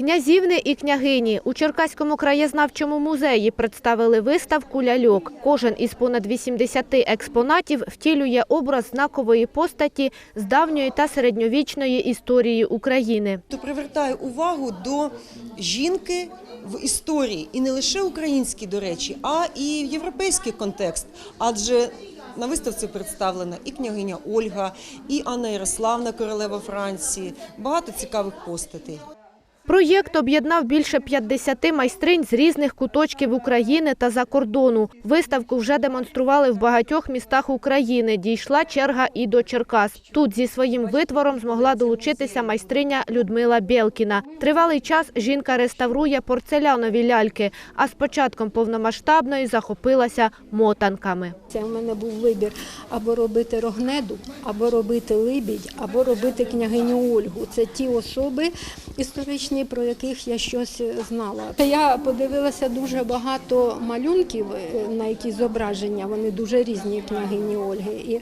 Князівни і княгині у Черкаському краєзнавчому музеї представили виставку ляльок. Кожен із понад 80 експонатів втілює образ знакової постаті з давньої та середньовічної історії України. то привертає увагу до жінки в історії, і не лише українській, до речі, а і європейський контекст. Адже на виставці представлена і княгиня Ольга, і Анна Ярославна, королева Франції. Багато цікавих постатей. Проєкт об'єднав більше 50 майстринь з різних куточків України та за кордону. Виставку вже демонстрували в багатьох містах України. Дійшла черга і до Черкас. Тут зі своїм витвором змогла долучитися майстриня Людмила Бєлкіна. Тривалий час жінка реставрує порцелянові ляльки, а з початком повномасштабної захопилася мотанками. Це в мене був вибір або робити рогнеду, або робити либідь, або робити княгиню Ольгу. Це ті особи історичні, про яких я щось знала. Я подивилася дуже багато малюнків, е, на які зображення, вони дуже різні княгині Ольги. І е,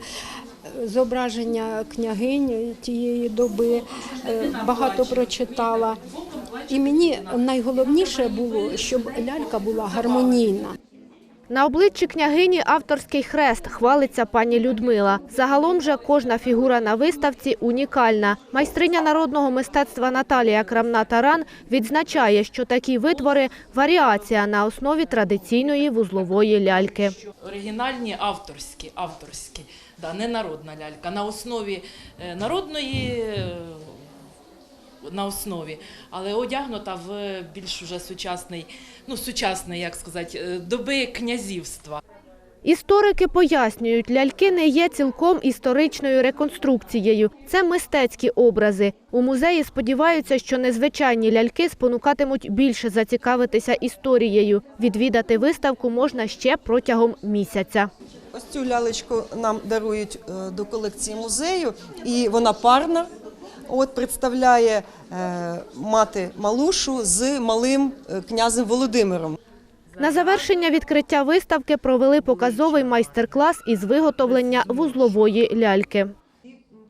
зображення княгинь тієї доби е, багато прочитала. І мені найголовніше було, щоб лялька була гармонійна. На обличчі княгині авторський хрест хвалиться пані Людмила. Загалом же кожна фігура на виставці унікальна. Майстриня народного мистецтва Наталія Крамна-Таран відзначає, що такі витвори – варіація на основі традиційної вузлової ляльки. оригінальні авторські, авторські, да, не народна лялька. На основі е, народної, е, на основі, але одягнута в більш уже сучасний, ну сучасний, як сказати, е, доби князівства. Історики пояснюють, ляльки не є цілком історичною реконструкцією. Це мистецькі образи. У музеї сподіваються, що незвичайні ляльки спонукатимуть більше зацікавитися історією. Відвідати виставку можна ще протягом місяця. Ось цю лялечку нам дарують е, до колекції музею, і вона парна. От представляє е, мати Малушу з малим е, князем Володимиром. На завершення відкриття виставки провели показовий майстер-клас із виготовлення вузлової ляльки.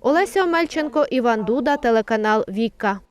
Олеся Омельченко, Іван Дуда, телеканал Вікка.